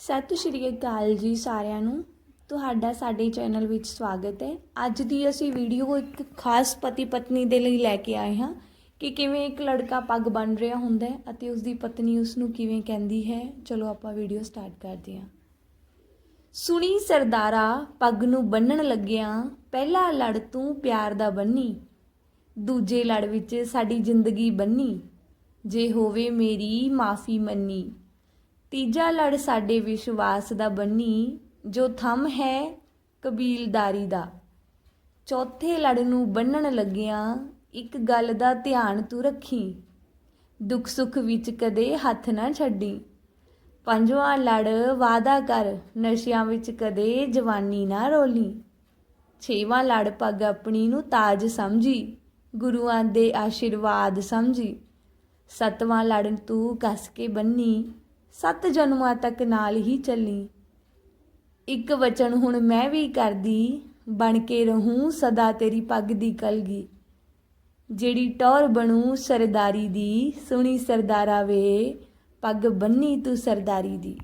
ਸਤਿ ਸ਼੍ਰੀ ਅਕਾਲ ਜੀ ਸਾਰਿਆਂ ਨੂੰ। ਤੁਹਾਡਾ ਸਾਡੇ ਚੈਨਲ ਵਿੱਚ ਸਵਾਗਤ ਹੈ। ਅੱਜ ਦੀ ਅਸੀਂ ਵੀਡੀਓ ਇੱਕ ਖਾਸ ਪਤੀ ਪਤਨੀ ਦੇ ਲਈ ਲੈ ਕੇ ਆਏ ਹਾਂ ਕਿ ਕਿਵੇਂ ਇੱਕ ਲੜਕਾ ਪੱਗ ਬੰਨ ਰਿਹਾ ਹੁੰਦਾ ਹੈ ਅਤੇ ਉਸ ਦੀ ਪਤਨੀ ਉਸ ਨੂੰ ਕਿਵੇਂ ਕਹਿੰਦੀ ਹੈ। ਚਲੋ ਆਪਾਂ ਵੀਡੀਓ ਸਟਾਰਟ ਕਰਦੇ ਹਾਂ। ਸੁਣੀ ਸਰਦਾਰਾ, ਪੱਗ ਨੂੰ ਬੰਨਣ ਲੱਗਿਆਂ ਪਹਿਲਾ ਲੜ ਤੂੰ ਪਿਆਰ ਦਾ ਬੰਨੀ, ਦੂਜੇ ਲੜ ਵਿੱਚ ਸਾਡੀ ਜ਼ਿੰਦਗੀ ਬੰਨੀ, ਜੇ ਹੋਵੇ ਮੇਰੀ ਮਾਫੀ ਮੰਨੀ। ਤੀਜਾ ਲੜ ਸਾਡੇ ਵਿਸ਼ਵਾਸ ਦਾ ਬੰਨੀ, ਜੋ ਥੰਮ ਹੈ ਕਬੀਲਦਾਰੀ ਦਾ। ਚੌਥੇ ਲੜ ਨੂੰ ਬੰਨਣ ਲੱਗਿਆਂ ਇੱਕ ਗੱਲ ਦਾ ਧਿਆਨ ਤੂੰ ਰੱਖੀ। ਦੁੱਖ ਸੁੱਖ ਵਿੱਚ ਕਦੇ ਹੱਥ ਨਾ ਛੱਡੀ। ਪੰਜਵਾਂ ਲੜ ਵਾਦਾ ਕਰ, ਨਸ਼ਿਆਂ ਵਿੱਚ ਕਦੇ ਜਵਾਨੀ ਨਾ ਰੋਲੀ। ਛੇਵਾਂ ਲੜ ਪੱਗ ਆਪਣੀ ਨੂੰ ਤਾਜ ਸਮਝੀ, ਗੁਰੂਆਂ ਦੇ ਆਸ਼ੀਰਵਾਦ ਸਮਝੀ। ਸਤਵਾਂ ਲੜ ਤੂੰ ਕੱਸ ਕੇ ਬੰਨੀ ਸੱਤ ਜਨਮਾਂ ਤੱਕ ਨਾਲ ਹੀ ਚੱਲੀ। ਇੱਕ ਵਚਨ ਹੁਣ ਮੈਂ ਵੀ ਕਰਦੀ, ਬਣ ਕੇ ਰਹੂੰ ਸਦਾ ਤੇਰੀ ਪੱਗ ਦੀ ਕਲਗੀ। ਜਿਹੜੀ ਟੌਰ ਬਣੂ ਸਰਦਾਰੀ ਦੀ, ਸੁਣੀ ਸਰਦਾਰਾ ਵੇ, ਪੱਗ ਬੰਨੀ ਤੂੰ ਸਰਦਾਰੀ ਦੀ।